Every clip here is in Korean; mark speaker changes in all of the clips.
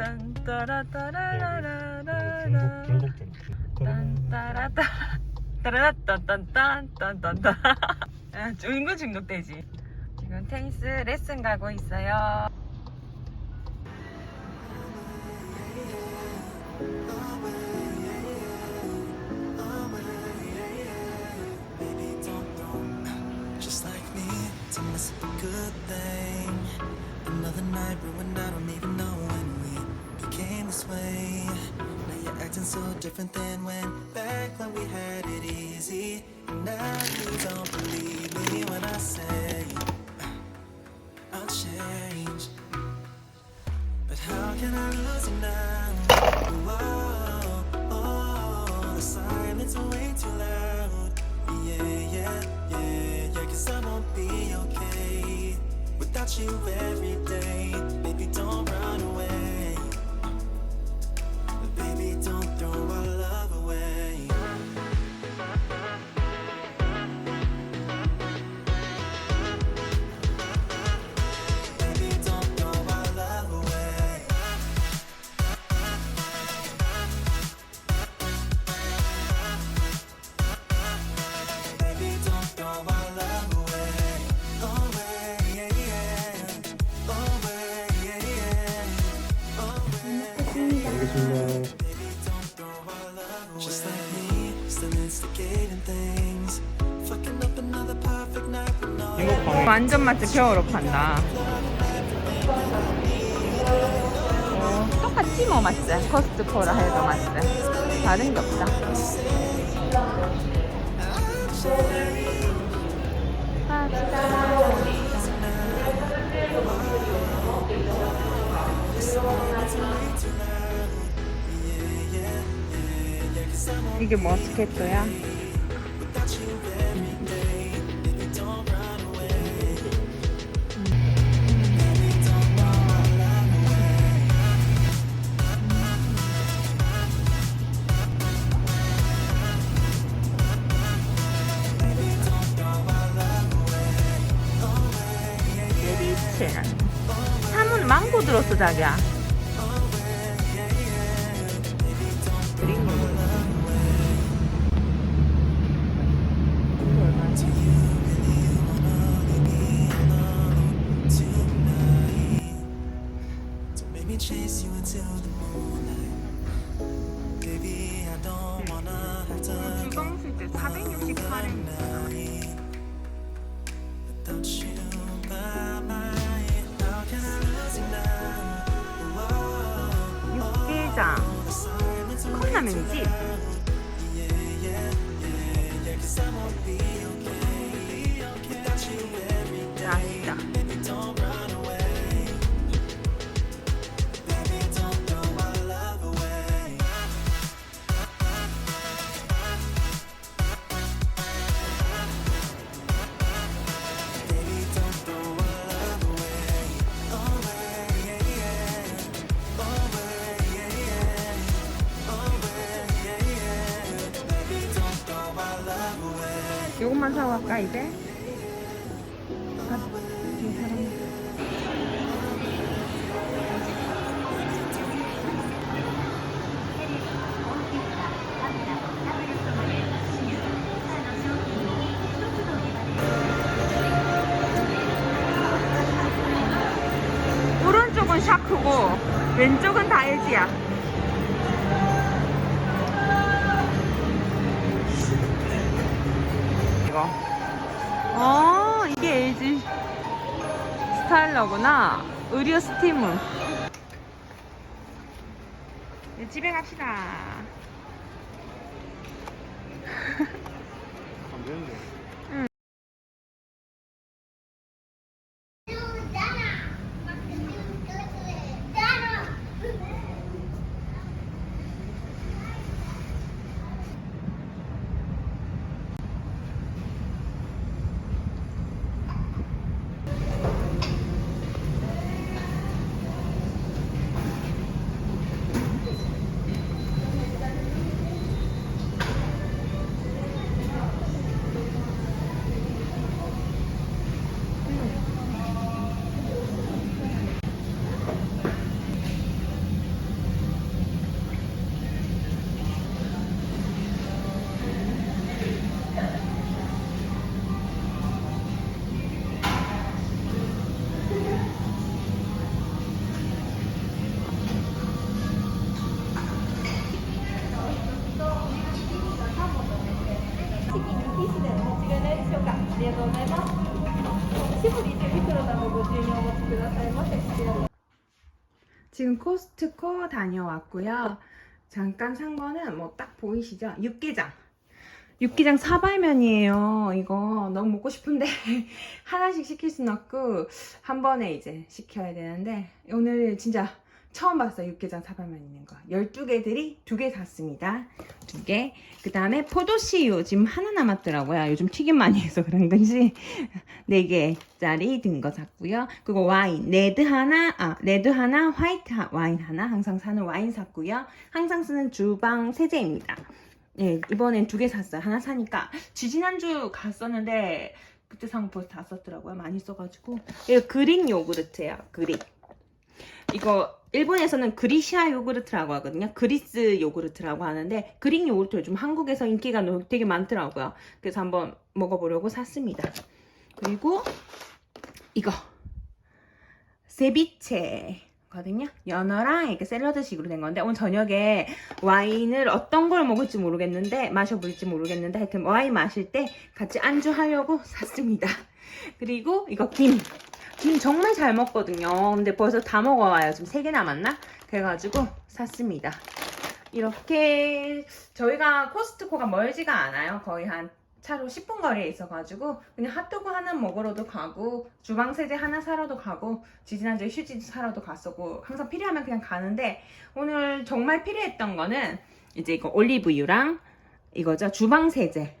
Speaker 1: 딴따라따라라라라라.
Speaker 2: 중독 중독된
Speaker 1: 딴따라따 따라따딴딴딴딴딴딴 아, 중독되지. 지금 테니스 레슨 가고 있어요
Speaker 3: so different than when back when we had it easy. Now you don't believe me when I say ah, I'll change. But how can I lose you now? Whoa, oh, oh the silence are way too loud. Yeah, yeah, yeah, yeah, cause I won't be okay without you every
Speaker 1: 완전 맛집 겨울로 판다. 어, 똑같지 뭐 맛집. 코스트코라 해도 맛집. 다른 게 없다. 이게 머스케토야? 망고 들었어 자기야 그린 거
Speaker 3: So make me chase you until the moonlight. Baby, I don't wanna have to
Speaker 1: 주방 쓸때 468엔
Speaker 3: Peace. Away.
Speaker 1: 요것만 사고 갈까 이제? 아. 오른쪽은 샤크고 왼쪽은 다이지야. 이거. 어, 이게 LG 스타일러구나. 의류 스팀은. 네, 집에 갑시다.
Speaker 2: 안 되는데
Speaker 1: 지금 코스트코 다녀왔고요. 잠깐 산 거는 뭐 딱 보이시죠? 육개장. 육개장 사발면이에요. 이거 너무 먹고 싶은데 하나씩 시킬 순 없고 한 번에 이제 시켜야 되는데 오늘 진짜 처음 봤어요. 육개장 사발면 있는 거. 12개들이 두 개 샀습니다. 두 개. 그 다음에 포도씨유 지금 하나 남았더라고요. 요즘 튀김 많이 해서 그런 건지 4개짜리 든 거 샀고요. 그리고 와인 레드 하나, 아 레드 하나, 화이트 하- 와인 하나 항상 사는 와인 샀고요. 항상 쓰는 주방 세제입니다. 예, 이번엔 두 개 샀어요. 하나 사니까 지지난주 갔었는데 그때 벌써 다 썼더라고요. 많이 써가지고 이거 그릭 요구르트예요. 그릭. 이거 일본에서는 그리시아 요구르트라고 하거든요. 그리스 요구르트라고 하는데 그릭 요구르트 요즘 한국에서 인기가 되게 많더라고요. 그래서 한번 먹어보려고 샀습니다. 그리고 이거 세비체 거든요. 연어랑 이렇게 샐러드식으로 된 건데 오늘 저녁에 와인을 어떤 걸 먹을지 모르겠는데 마셔볼지 모르겠는데 하여튼 와인 마실 때 같이 안주하려고 샀습니다. 그리고 이거 김. 김 정말 잘 먹거든요. 근데 벌써 다 먹어와요. 지금 3개 남았나? 그래가지고 샀습니다. 이렇게 저희가 코스트코가 멀지가 않아요. 거의 한 차로 10분 거리에 있어가지고 그냥 핫도그 하나 먹으러도 가고 주방 세제 하나 사러도 가고 지지난주에 휴지 사러도 갔었고 항상 필요하면 그냥 가는데 오늘 정말 필요했던 거는 이제 이거 올리브유랑 이거죠 주방 세제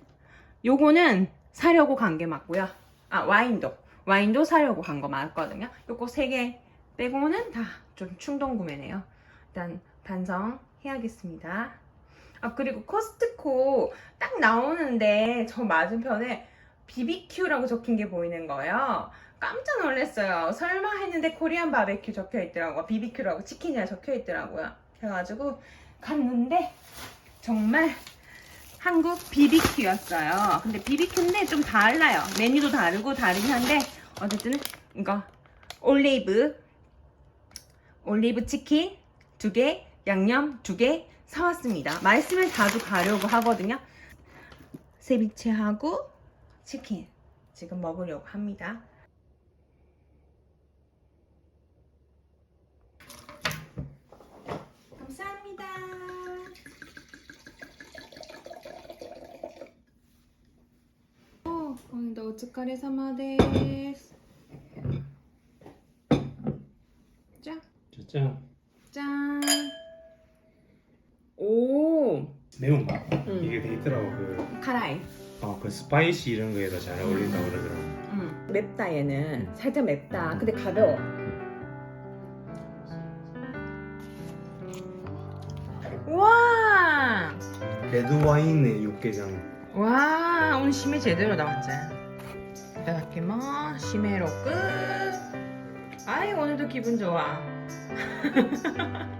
Speaker 1: 요거는 사려고 간 게 맞고요 아 와인도 와인도 사려고 간 거 맞거든요 요거 세 개 빼고는 다 좀 충동 구매네요 일단 반성해야겠습니다 아 그리고 코스트코 딱 나오는데 저 맞은편에 BBQ라고 적힌 게 보이는 거예요. 깜짝 놀랐어요. 설마 했는데 코리안 바베큐 적혀 있더라고요. BBQ라고 치킨이라 적혀 있더라고요. 그래가지고 갔는데 정말 한국 BBQ였어요. 근데 BBQ인데 좀 달라요. 메뉴도 다르고 다르긴 한데 어쨌든 이거 올리브 올리브 치킨 두 개, 양념 두 개 사왔습니다. 말씀을 자주 가려고 하거든요. 세비체하고 치킨 지금 먹으려고 합니다. 오, 오늘도 오츠카레 사마 데스. 짠.
Speaker 2: 진짜
Speaker 1: 짠. 오,
Speaker 2: 매운맛
Speaker 1: 음.
Speaker 2: 이게 돼 있더라고 그,
Speaker 1: 카라이.
Speaker 2: 어, 그 스파이시 이런 거에도 잘 어울린다고 그러더라고
Speaker 1: 음. 맵다 얘는. 살짝 맵다. 근데 가벼워. 와,
Speaker 2: 레드 와인의 육개장
Speaker 1: 와 오늘 심해 제대로 나왔지. 이다다키마 심해로 끝. 아이 오늘도 기분 좋아.